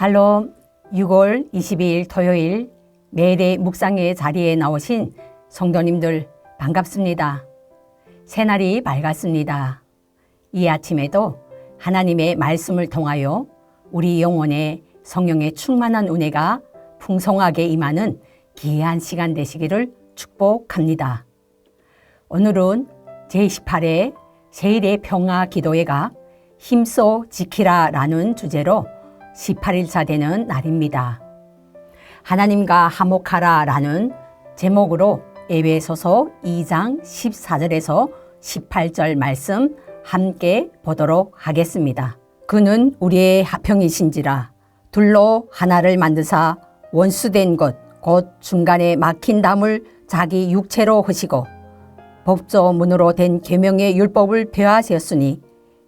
샬롬 6월 22일 토요일 매일의 묵상의 자리에 나오신 성도님들 반갑습니다. 새날이 밝았습니다. 이 아침에도 하나님의 말씀을 통하여 우리 영혼에 성령의 충만한 은혜가 풍성하게 임하는 귀한 시간 되시기를 축복합니다. 오늘은 제18회 세일의 평화 기도회가 힘써 지키라 라는 주제로 18일차 되는 날입니다. 하나님과 화목하라 라는 제목으로 에베소서 2장 14절에서 18절 말씀 함께 보도록 하겠습니다. 그는 우리의 화평이신지라 둘로 하나를 만드사 원수된 것 곧 중간에 막힌 담을 자기 육체로 하시고 법조 문으로 된 계명의 율법을 폐하셨으니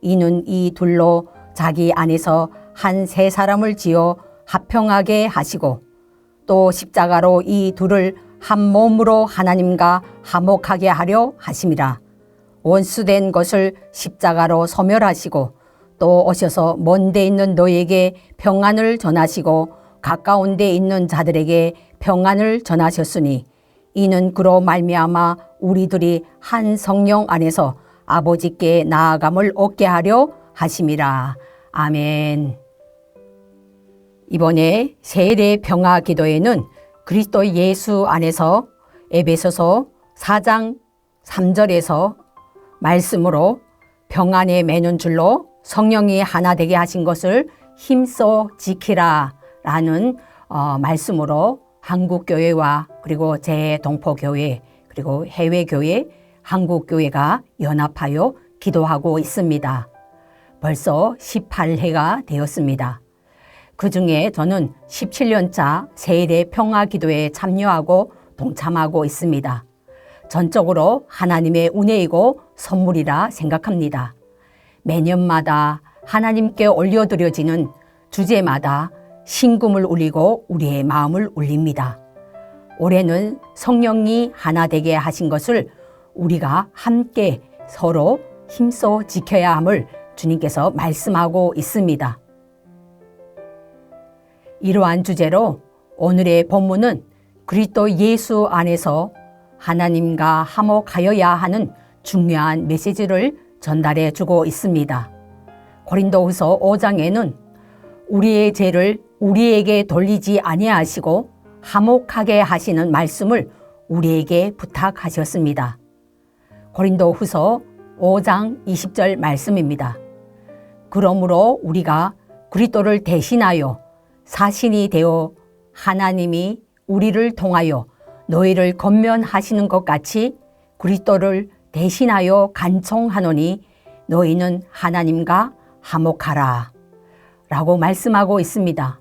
이는 이 둘로 자기 안에서 한 세 사람을 지어 합평하게 하시고 또 십자가로 이 둘을 한 몸으로 하나님과 화목하게 하려 하심이라 원수된 것을 십자가로 소멸하시고 또 오셔서 먼 데 있는 너에게 평안을 전하시고 가까운 데 있는 자들에게 평안을 전하셨으니 이는 그로 말미암아 우리들이 한 성령 안에서 아버지께 나아감을 얻게 하려 하심이라. 아멘. 이번에 세례 평화 기도에는 그리스도 예수 안에서 에베소서 4장 3절에서 말씀으로 평안에 매는 줄로 성령이 하나 되게 하신 것을 힘써 지키라 라는 어, 말씀으로 한국교회와 그리고 재동포교회 그리고 해외교회 한국교회가 연합하여 기도하고 있습니다. 벌써 18회가 되었습니다. 그 중에 저는 17년차 세일의 평화 기도에 참여하고 동참하고 있습니다. 전적으로 하나님의 은혜이고 선물이라 생각합니다. 매년마다 하나님께 올려드려지는 주제마다 신금을 울리고 우리의 마음을 울립니다. 올해는 성령이 하나 되게 하신 것을 우리가 함께 서로 힘써 지켜야 함을 주님께서 말씀하고 있습니다. 이러한 주제로 오늘의 본문은 그리스도 예수 안에서 하나님과 화목하여야 하는 중요한 메시지를 전달해 주고 있습니다. 고린도후서 5장에는 우리의 죄를 우리에게 돌리지 아니하시고 화목하게 하시는 말씀을 우리에게 부탁하셨습니다. 고린도후서 5장 20절 말씀입니다. 그러므로 우리가 그리스도를 대신하여 사신이 되어 하나님이 우리를 통하여 너희를 건면하시는 것 같이 그리스도를 대신하여 간청하노니 너희는 하나님과 화목하라 라고 말씀하고 있습니다.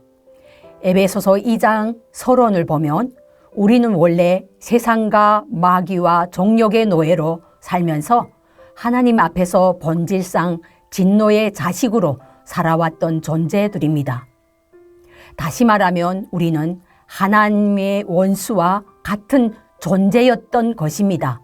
에베소서 2장 서론을 보면 우리는 원래 세상과 마귀와 정력의 노예로 살면서 하나님 앞에서 본질상 진노의 자식으로 살아왔던 존재들입니다. 다시 말하면 우리는 하나님의 원수와 같은 존재였던 것입니다.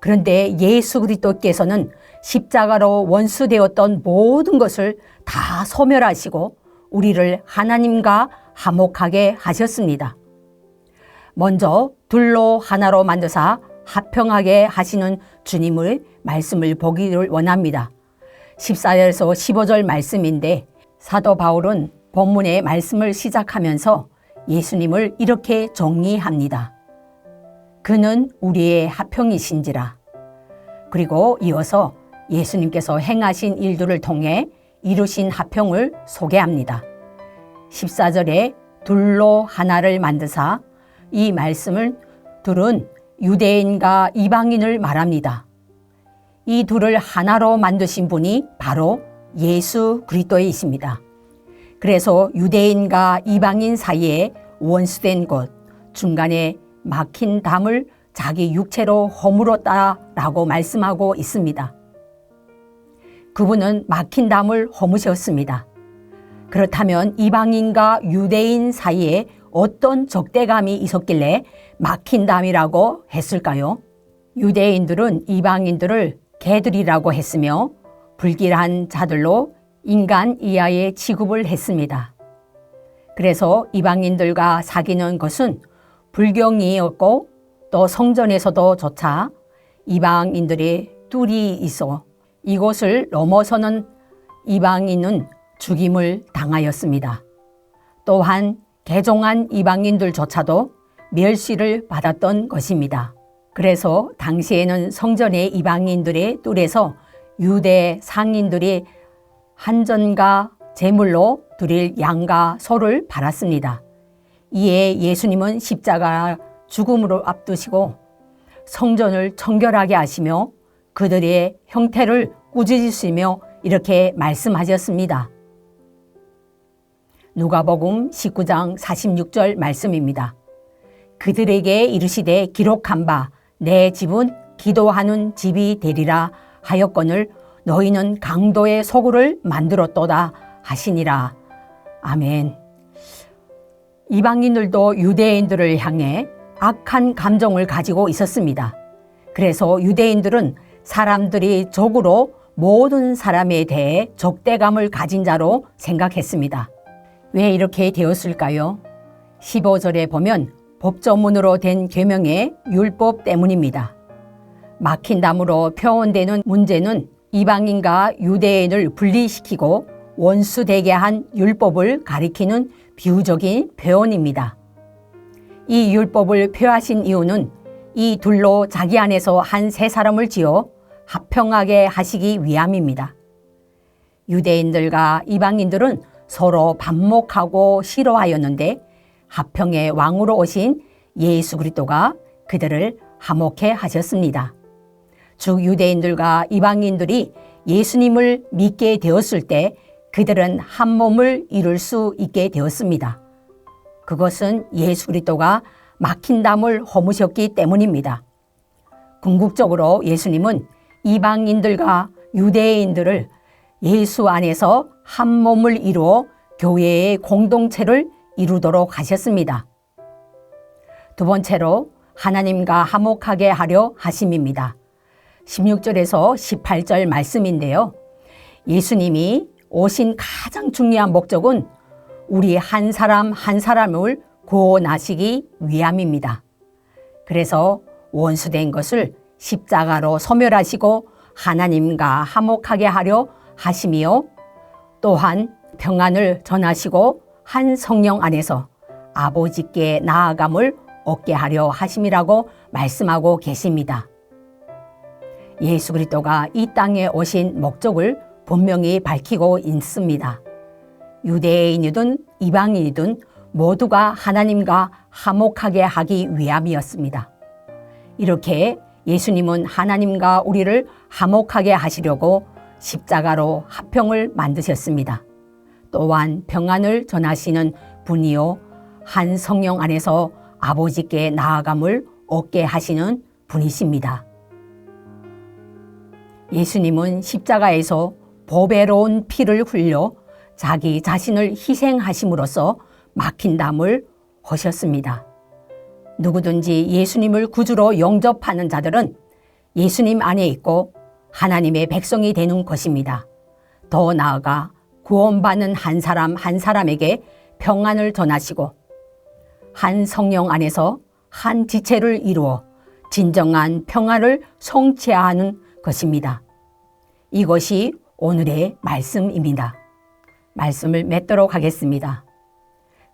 그런데 예수 그리스도께서는 십자가로 원수되었던 모든 것을 다 소멸하시고 우리를 하나님과 화목하게 하셨습니다. 먼저 둘로 하나로 만드사 합평하게 하시는 주님의 말씀을 보기를 원합니다. 14절에서 15절 말씀인데 사도 바울은 본문의 말씀을 시작하면서 예수님을 이렇게 정리합니다. 그는 우리의 합평이신지라. 그리고 이어서 예수님께서 행하신 일들을 통해 이루신 합평을 소개합니다. 14절에 둘로 하나를 만드사 이 말씀을 둘은 유대인과 이방인을 말합니다. 이 둘을 하나로 만드신 분이 바로 예수 그리스도이십니다. 그래서 유대인과 이방인 사이에 원수된 곳 중간에 막힌 담을 자기 육체로 허물었다라고 말씀하고 있습니다. 그분은 막힌 담을 허무셨습니다. 그렇다면 이방인과 유대인 사이에 어떤 적대감이 있었길래 막힌 담이라고 했을까요? 유대인들은 이방인들을 개들이라고 했으며 불길한 자들로 인간 이하의 취급을 했습니다. 그래서 이방인들과 사귀는 것은 불경이었고 또 성전에서도 조차 이방인들의 둘이 있어 이곳을 넘어서는 이방인은 죽임을 당하였습니다. 또한 개종한 이방인들조차도 멸시를 받았던 것입니다. 그래서 당시에는 성전의 이방인들의 뜰에서 유대 상인들이 한전과 제물로 드릴 양과 소를 팔았습니다. 이에 예수님은 십자가 죽음으로 앞두시고 성전을 청결하게 하시며 그들의 형태를 꾸짖으시며 이렇게 말씀하셨습니다. 누가복음 19장 46절 말씀입니다. 그들에게 이르시되 기록한 바 내 집은 기도하는 집이 되리라 하였거늘 너희는 강도의 소굴을 만들었도다 하시니라. 아멘. 이방인들도 유대인들을 향해 악한 감정을 가지고 있었습니다. 그래서 유대인들은 사람들이 적으로 모든 사람에 대해 적대감을 가진 자로 생각했습니다. 왜 이렇게 되었을까요? 15절에 보면 법조문으로 된 계명의 율법 때문입니다. 막힌 담으로 표현되는 문제는 이방인과 유대인을 분리시키고 원수 되게 한 율법을 가리키는 비유적인 표현입니다. 이 율법을 표하신 이유는 이 둘로 자기 안에서 한 세 사람을 지어 합평하게 하시기 위함입니다. 유대인들과 이방인들은 서로 반목하고 싫어하였는데 합평의 왕으로 오신 예수 그리스도가 그들을 화목해 하셨습니다. 즉 유대인들과 이방인들이 예수님을 믿게 되었을 때 그들은 한 몸을 이룰 수 있게 되었습니다. 그것은 예수 그리스도가 막힌 담을 허무셨기 때문입니다. 궁극적으로 예수님은 이방인들과 유대인들을 예수 안에서 한 몸을 이루어 교회의 공동체를 이루도록 하셨습니다. 두 번째로 하나님과 화목하게 하려 하심입니다. 16절에서 18절 말씀인데요. 예수님이 오신 가장 중요한 목적은 우리 한 사람 한 사람을 구원하시기 위함입니다. 그래서 원수된 것을 십자가로 소멸하시고 하나님과 화목하게 하려 하심이요. 또한 평안을 전하시고 한 성령 안에서 아버지께 나아감을 얻게 하려 하심이라고 말씀하고 계십니다. 예수 그리스도가 이 땅에 오신 목적을 분명히 밝히고 있습니다. 유대인이든 이방인이든 모두가 하나님과 화목하게 하기 위함이었습니다. 이렇게 예수님은 하나님과 우리를 화목하게 하시려고 십자가로 화평을 만드셨습니다. 또한 평안을 전하시는 분이요 한 성령 안에서 아버지께 나아감을 얻게 하시는 분이십니다. 예수님은 십자가에서 보배로운 피를 흘려 자기 자신을 희생하심으로써 막힌 담을 허셨습니다. 누구든지 예수님을 구주로 영접하는 자들은 예수님 안에 있고 하나님의 백성이 되는 것입니다. 더 나아가 구원받는 한 사람 한 사람에게 평안을 전하시고 한 성령 안에서 한 지체를 이루어 진정한 평안을 성취하는 것입니다. 이것이 오늘의 말씀입니다. 말씀을 맺도록 하겠습니다.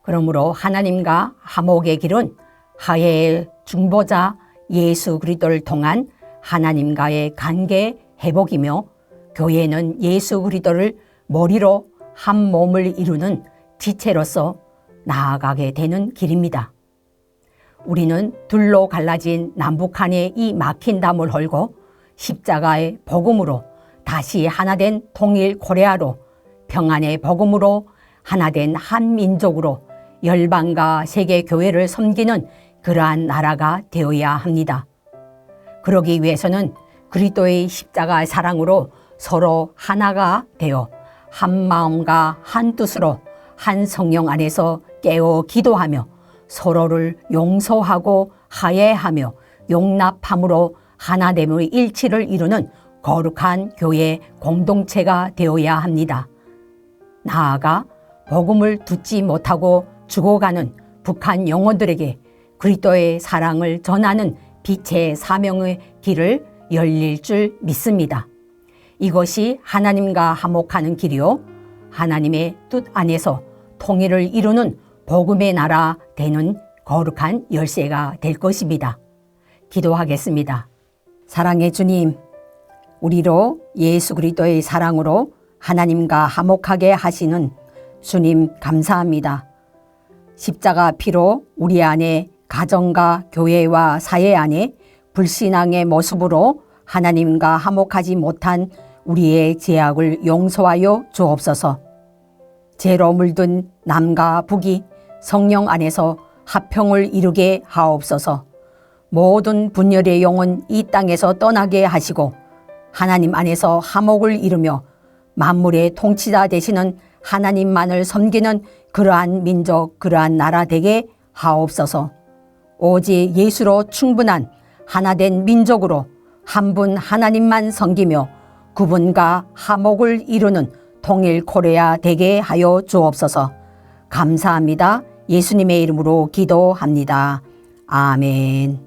그러므로 하나님과 화목의 길은 하의 중보자 예수 그리스도를 통한 하나님과의 관계 회복이며 교회는 예수 그리스도를 머리로 한 몸을 이루는 지체로서 나아가게 되는 길입니다. 우리는 둘로 갈라진 남북한의 이 막힌 담을 헐고 십자가의 복음으로 다시 하나된 통일 코레아로 평안의 복음으로 하나된 한 민족으로 열방과 세계 교회를 섬기는 그러한 나라가 되어야 합니다. 그러기 위해서는 그리스도의 십자가 사랑으로 서로 하나가 되어 한 마음과 한 뜻으로 한 성령 안에서 깨어 기도하며 서로를 용서하고 화해하며 용납함으로 하나됨의 일치를 이루는 거룩한 교회 공동체가 되어야 합니다. 나아가 복음을 듣지 못하고 죽어가는 북한 영혼들에게 그리스도의 사랑을 전하는 빛의 사명의 길을 열릴 줄 믿습니다. 이것이 하나님과 화목하는 길이요. 하나님의 뜻 안에서 통일을 이루는 복음의 나라 되는 거룩한 열쇠가 될 것입니다. 기도하겠습니다. 사랑의 주님, 우리로 예수 그리스도의 사랑으로 하나님과 화목하게 하시는 주님 감사합니다. 십자가 피로 우리 안에 가정과 교회와 사회 안에 불신앙의 모습으로 하나님과 화목하지 못한 우리의 죄악을 용서하여 주옵소서. 죄로 물든 남과 북이 성령 안에서 합평을 이루게 하옵소서. 모든 분열의 영은 이 땅에서 떠나게 하시고 하나님 안에서 화목을 이루며 만물의 통치자 되시는 하나님만을 섬기는 그러한 민족, 그러한 나라 되게 하옵소서. 오직 예수로 충분한 하나된 민족으로 한 분 하나님만 섬기며 그분과 화목을 이루는 통일 코레아 되게 하여 주옵소서. 감사합니다. 예수님의 이름으로 기도합니다. 아멘.